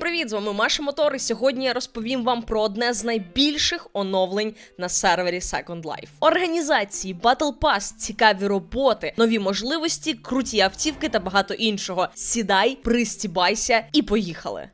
Привіт, з вами Маша Мотор, і сьогодні я розповім вам про одне з найбільших оновлень на сервері Second Life. Організації, Battle Pass, цікаві роботи, нові можливості, круті автівки та багато іншого. Сідай, пристібайся і поїхали.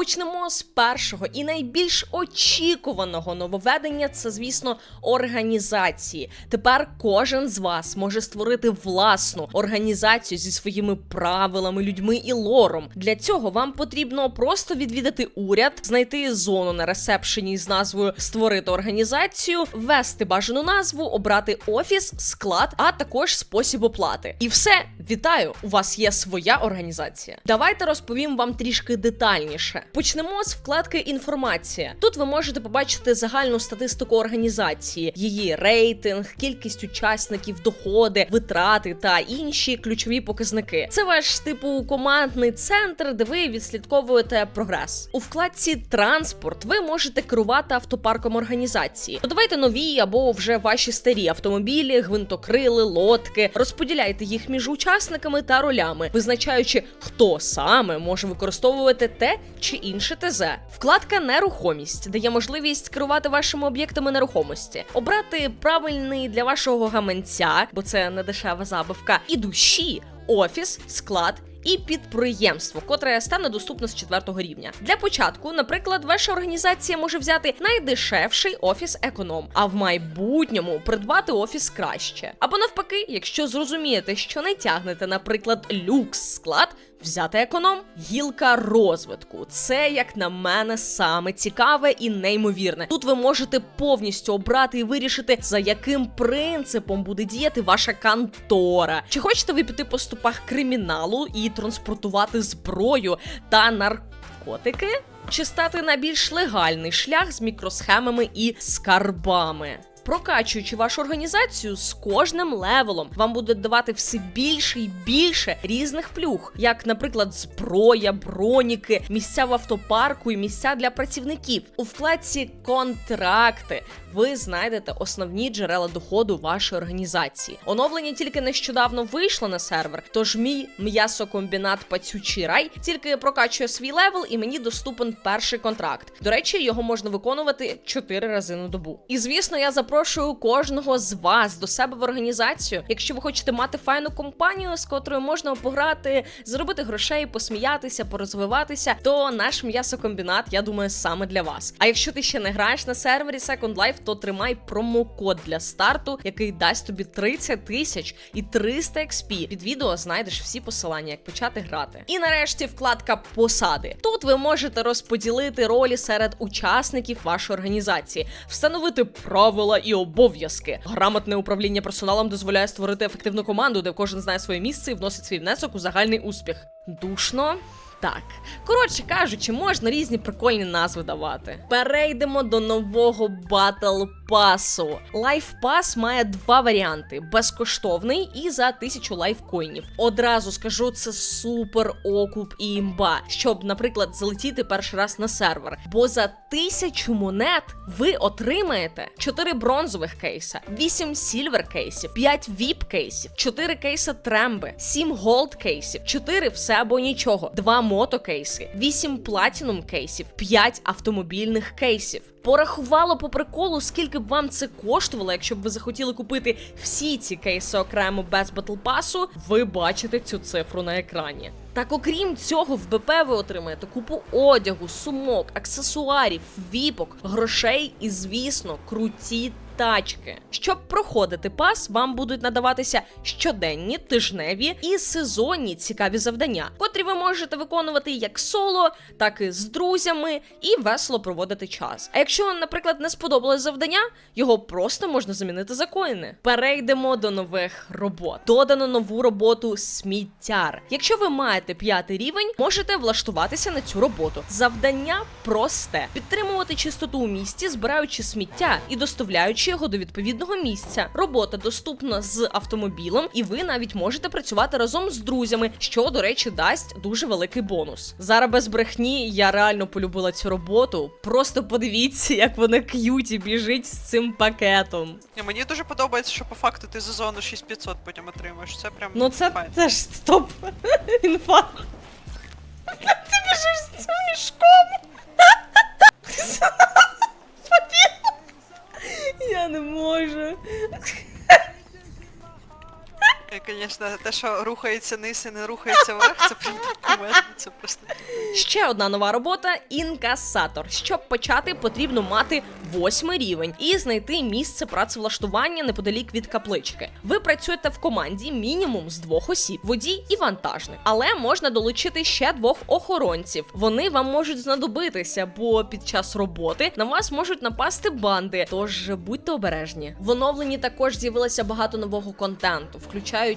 Почнемо з першого і найбільш очікуваного нововведення це, звісно, організації. Тепер кожен з вас може створити власну організацію зі своїми правилами, людьми і лором. Для цього вам потрібно просто відвідати уряд, знайти зону на ресепшені з назвою Створити організацію, ввести бажану назву, обрати офіс, склад, а також спосіб оплати. І все, вітаю! У вас є своя організація. Давайте розповім вам трішки детальніше. Почнемо з вкладки Інформація. Тут ви можете побачити загальну статистику організації, її рейтинг, кількість учасників, доходи, витрати та інші ключові показники. Це ваш типу командний центр, де ви відслідковуєте прогрес. У вкладці Транспорт ви можете керувати автопарком організації. Додавайте нові або вже ваші старі автомобілі, гвинтокрили, лодки. Розподіляйте їх між учасниками та ролями, визначаючи, хто саме може використовувати те чи інше ТЗ. Вкладка Нерухомість дає можливість керувати вашими об'єктами нерухомості, обрати правильний для вашого гаманця, бо це не дешева забавка, і душі, офіс, склад. І підприємство, котре стане доступне з четвертого рівня. Для початку, наприклад, ваша організація може взяти найдешевший офіс економ, а в майбутньому придбати офіс краще. Або навпаки, якщо зрозумієте, що не тягнете, наприклад, люкс склад, взяти економ. Гілка розвитку. Це, як на мене, саме цікаве і неймовірне. Тут ви можете повністю обрати і вирішити, за яким принципом буде діяти ваша контора. Чи хочете ви піти по стопах криміналу і транспортувати зброю та наркотики? Чи стати на більш легальний шлях з мікросхемами і скарбами? Прокачуючи вашу організацію з кожним левелом, вам буде давати все більше і більше різних плюх, як, наприклад, зброя, броніки, місця в автопарку і місця для працівників. У вкладці контракти ви знайдете основні джерела доходу вашої організації. Оновлення тільки нещодавно вийшло на сервер, тож мій м'ясокомбінат Пацючий рай тільки прокачує свій левел, і мені доступен перший контракт. До речі, його можна виконувати 4 рази на добу. І звісно, я запрошую кожного з вас до себе в організацію. Якщо ви хочете мати файну компанію, з котрою можна пограти, заробити грошей, посміятися, порозвиватися, то наш м'ясокомбінат, я думаю, саме для вас. А якщо ти ще не граєш на сервері Second Life, то тримай промокод для старту, який дасть тобі 30 тисяч і 300 XP. Під відео знайдеш всі посилання, як почати грати. І нарешті вкладка посади. Тут ви можете розподілити ролі серед учасників вашої організації, встановити правила і обов'язки. Грамотне управління персоналом дозволяє створити ефективну команду, де кожен знає своє місце і вносить свій внесок у загальний успіх. Душно. Так, коротше кажучи, можна різні прикольні назви давати. Перейдемо до нового батл пасу. Лайф пас має два варіанти: безкоштовний і за тисячу лайфкоїнів. Одразу скажу, це супер окуп і імба, щоб, наприклад, залетіти перший раз на сервер. Бо за тисячу монет ви отримаєте 4 бронзових кейса, 8 сільвер кейсів, 5 віп кейсів, 4 кейса тремби, 7 голд кейсів, 4 все або нічого, 2 мотокейси, 8 платінум кейсів, 5 автомобільних кейсів. Порахувало по приколу, скільки б вам це коштувало, якщо б ви захотіли купити всі ці кейси окремо без батл пасу, ви бачите цю цифру на екрані. Так окрім цього, в БП ви отримаєте купу одягу, сумок, аксесуарів, віпок, грошей і, звісно, круті тачки. Щоб проходити пас, вам будуть надаватися щоденні, тижневі і сезонні цікаві завдання, котрі ви можете виконувати як соло, так і з друзями, і весело проводити час. А якщо, наприклад, не сподобалось завдання, його просто можна замінити за коїни. Перейдемо до нових робот. Додано нову роботу сміттяр. Якщо ви маєте п'ятий рівень, можете влаштуватися на цю роботу. Завдання просте: підтримувати чистоту у місті, збираючи сміття і доставляючи його до відповідного місця. Робота доступна з автомобілем, і ви навіть можете працювати разом з друзями, що, до речі, дасть дуже великий бонус. Зараз без брехні я реально полюбила цю роботу. Просто подивіться, як вона к'юті біжить з цим пакетом. Ні, мені дуже подобається, що по факту ти за зону 6500 потім отримуєш. Це прям Ну це файн. теж стоп. Інфа. Ти біжиш з цим мішком. Не можу. Звісно, те, що рухається низ і не рухається вверх, це прям так це просто. Ще одна нова робота інкасатор. Щоб почати, потрібно мати восьмий рівень і знайти місце працевлаштування неподалік від каплички. Ви працюєте в команді мінімум з двох осіб, водій і вантажник. Але можна долучити ще двох охоронців. Вони вам можуть знадобитися, бо під час роботи на вас можуть напасти банди. Тож будьте обережні. В оновленні також з'явилося багато нового контенту,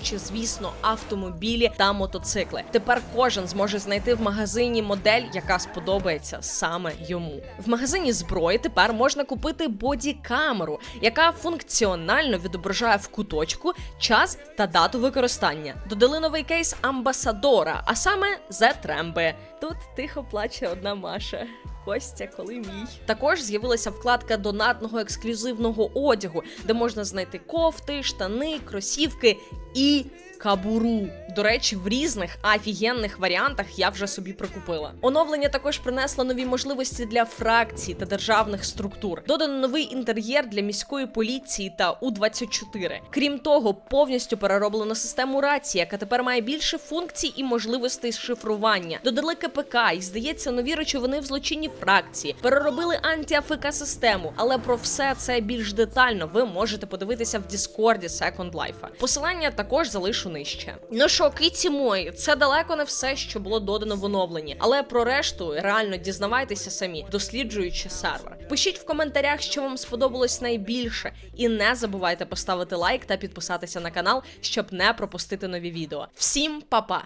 включаючи, звісно, автомобілі та мотоцикли. Тепер кожен зможе знайти в магазині модель, яка сподобається саме йому. В магазині зброї тепер можна купити боді-камеру, яка функціонально відображає в куточку час та дату використання. Додали новий кейс амбасадора, а саме Z-тремби. Тут тихо плаче одна Маша. Костя, коли мій. Також з'явилася вкладка донатного ексклюзивного одягу, де можна знайти кофти, штани, кросівки і кабуру. До речі, в різних офігенних варіантах я вже собі прикупила. Оновлення також принесло нові можливості для фракцій та державних структур. Додано новий інтер'єр для міської поліції та У-24. Крім того, повністю перероблено систему рації, яка тепер має більше функцій і можливостей шифрування. Додали КПК і здається, нові речовини в злочинні фракції. Переробили анті-АФК систему, але про все це більш детально ви можете подивитися в Діскорді Second Life. Посилання також залишу нижче. Ну що, киці мої, це далеко не все, що було додано в оновленні, але про решту реально дізнавайтеся самі, досліджуючи сервер. Пишіть в коментарях, що вам сподобалось найбільше, і не забувайте поставити лайк та підписатися на канал, щоб не пропустити нові відео. Всім па-па!